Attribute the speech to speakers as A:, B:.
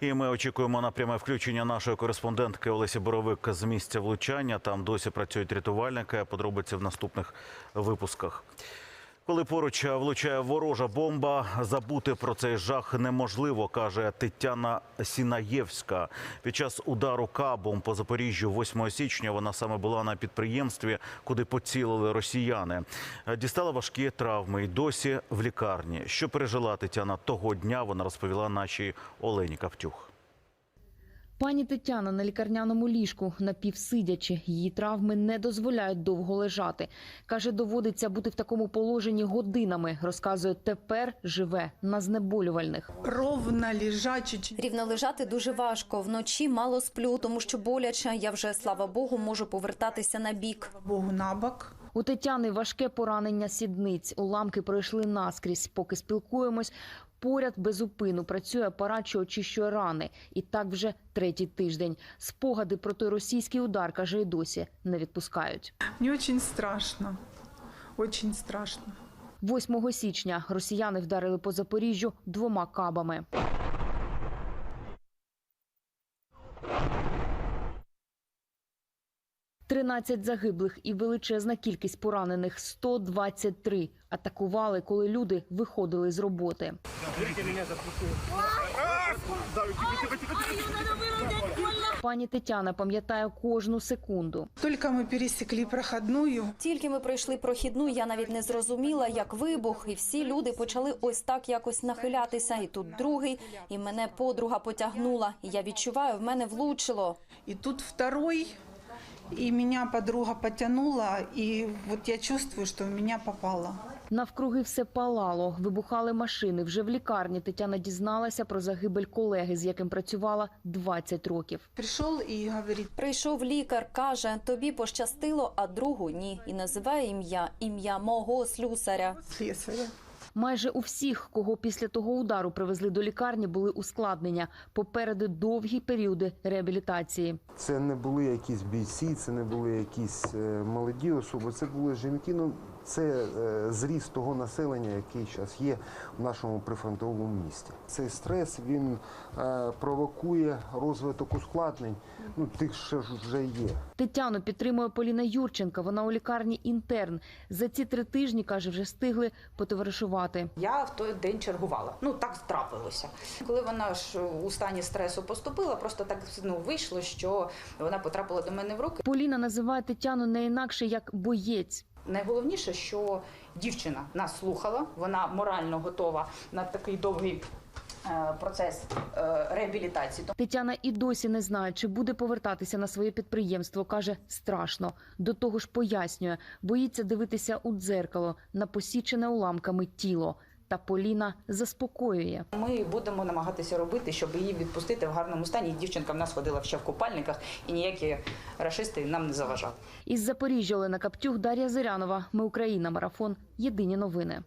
A: І ми очікуємо на пряме включення нашої кореспондентки Олесі Боровик з місця влучання. Там досі працюють рятувальники. Подробиці в наступних випусках. Коли поруч влучає ворожа бомба, забути про цей жах неможливо, каже Тетяна Сінаєвська. Під час удару кабом по Запоріжжю 8 січня вона саме була на підприємстві, куди поцілили росіяни. Дістала важкі травми і досі в лікарні. Що пережила Тетяна того дня, вона розповіла нашій Олені Каптюх.
B: Пані Тетяна на лікарняному ліжку напівсидячи. Її травми не дозволяють довго лежати. Каже, доводиться бути в такому положенні годинами. Розказує, тепер живе на знеболювальних.
C: ровно лежачи.
D: Рівно лежати дуже важко. Вночі мало сплю, тому що боляче. Я вже, слава Богу, можу повертатися на бік.
C: Слава Богу, на бок.
B: У Тетяни важке поранення сідниць. Уламки пройшли наскрізь. Поки спілкуємось, поряд безупину працює апарат, що очищує рани. І так вже третій тиждень. Спогади про той російський удар, каже, і досі не відпускають.
C: Мені очень страшно. Очень страшно.
B: 8 січня росіяни вдарили по Запоріжжю двома кабами. Тринадцять загиблих і величезна кількість поранених 123 атакували, коли люди виходили з роботи. Пані Тетяна пам'ятає кожну секунду.
C: Только мы пересекли проходную,
D: Тільки ми пройшли прохідну, я навіть не зрозуміла, як вибух, і всі люди почали ось так якось нахилятися. І тут другий, і мене подруга потягнула. І я відчуваю, в мене влучило.
C: и тут второй, и меня подруга потянула, и вот я чувствую, что в меня попало.
B: Навкруги все палало, вибухали машини. Вже в лікарні Тетяна дізналася про загибель колеги, з яким працювала 20 років.
C: Пришел и говорит,
D: Прийшов лікар, каже: тобі пощастило, а другу ні. І називає ім'я ім'я мого слюсаря.
C: слесаря.
B: Майже у всіх, кого після того удару привезли до лікарні, були ускладнення. Попереду довгі періоди реабілітації.
E: Це не були якісь бійці, це не були якісь е, молоді особи, це були жінки. Ну, це е, зріст того населення, який зараз є в нашому прифронтовому місті. Цей стрес він е, провокує розвиток ускладнень, ну тих, що вже є.
B: Тетяну підтримує Поліна Юрченка. Вона у лікарні інтерн. За ці три тижні каже, вже встигли потоваришувати.
F: Я в той день чергувала. Ну так трапилося. Коли вона ж у стані стресу поступила, просто так ну вийшло, що вона потрапила до мене в руки.
B: Поліна називає Тетяну не інакше як боєць.
F: Найголовніше, що дівчина нас слухала, вона морально готова на такий довгий процес е, реабілітації.
B: Тетяна і досі не знає, чи буде повертатися на своє підприємство. каже, страшно. До того ж пояснює, боїться дивитися у дзеркало на посічене уламками тіло. Та Поліна заспокоює.
F: Ми будемо намагатися робити, щоб її відпустити в гарному стані. Дівчинка в нас ходила ще в купальниках, і ніякі рашисти нам не заважали.
B: Із Запоріжжя Олена Каптюх, Дар'я Зирянова. Ми Україна. Марафон. Єдині новини.